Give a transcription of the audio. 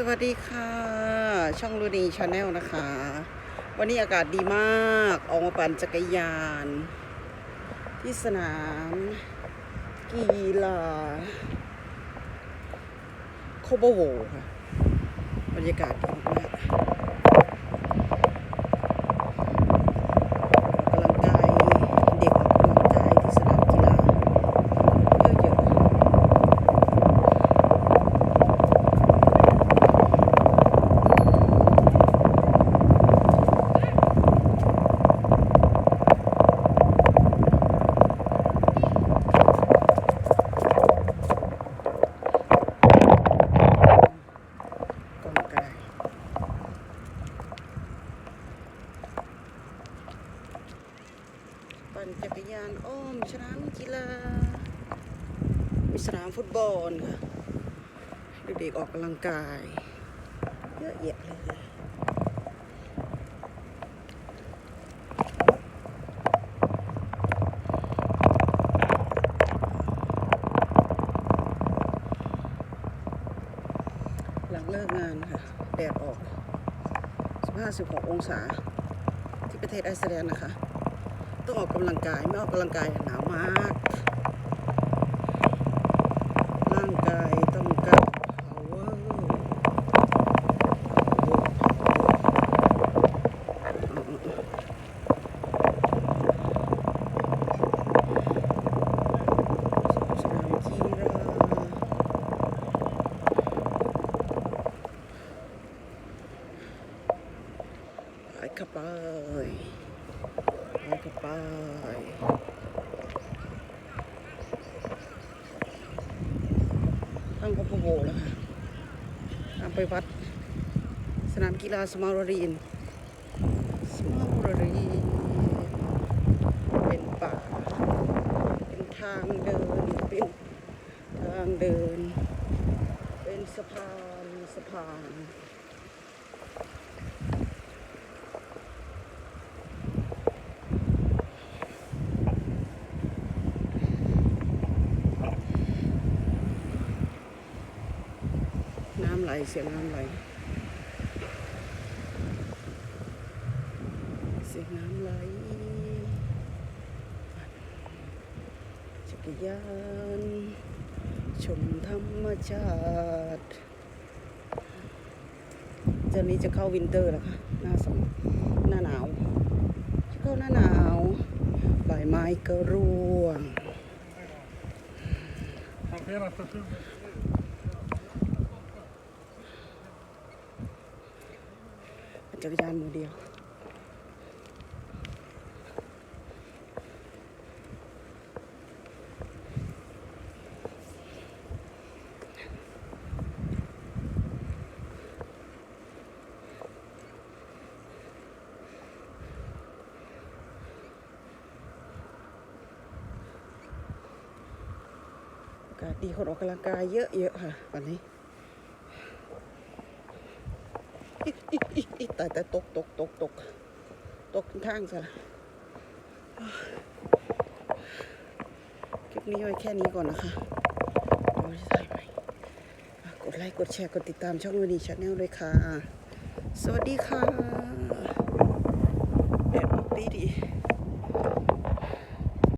สวัสดีค่ะ ช่องลูนีชาแนลนะคะ วันนี้อากาศดีมากออกมาปั่นจักรยาน ที่สนามกีฬาโคโบโวค่ะบรรยากาศดีมากๆออกกำลังกาย เด็กออกกำลังกายที่สนามกีฬาเยอะๆ กองกาย ปั่นจักรยานอ้อมสนามกีฬามีสนามฟุตบอลค่ะเด็กๆออกกำลังกาย เยอะแยะเลยหลังเลิกงานค่ะ แดดออก 15-16 องศาที่ประเทศไอซ์แลนด์นะคะ ต้องออกกำลังกายไม่ออกกำลังกายหนาวมากร่างกายต้องการ power สนามกีฬาไปขับไป ไปขับไปทางพพโวแล้วค่ะทางไปวัด สนามกีฬาสมาร์รีน สมาร์รีน เป็นป่า เป็นทางเดิน เป็นทางเดิน เป็นสะพาน สะพาน น้ำไหล เสียงน้ำไหลเสียงน้ำไหลจักรยานชมธรรมชาติเจ้านี้จะเข้าวินเตอร์แล้วค่ะ หน้าสมหน้าหนาวจะเข้าหน้าหนาวใบไม้ก็ร่วง จักรยานมือเดียวอากาศดีคนออกกำลังกายเยอะๆค่ะวันนี้ อิอิอิอิตายแต่ตกตกตกตกตกทางซะละคลิปนี้ไว้แค่นี้ก่อนนะคะเดี๋ยวจะถ่ายใหม่กดไลค์กดแชร์กดติดตามช่องวันนี้ชาแนลด้วยค่ะ สวัสดีค่ะแดดออกดีดี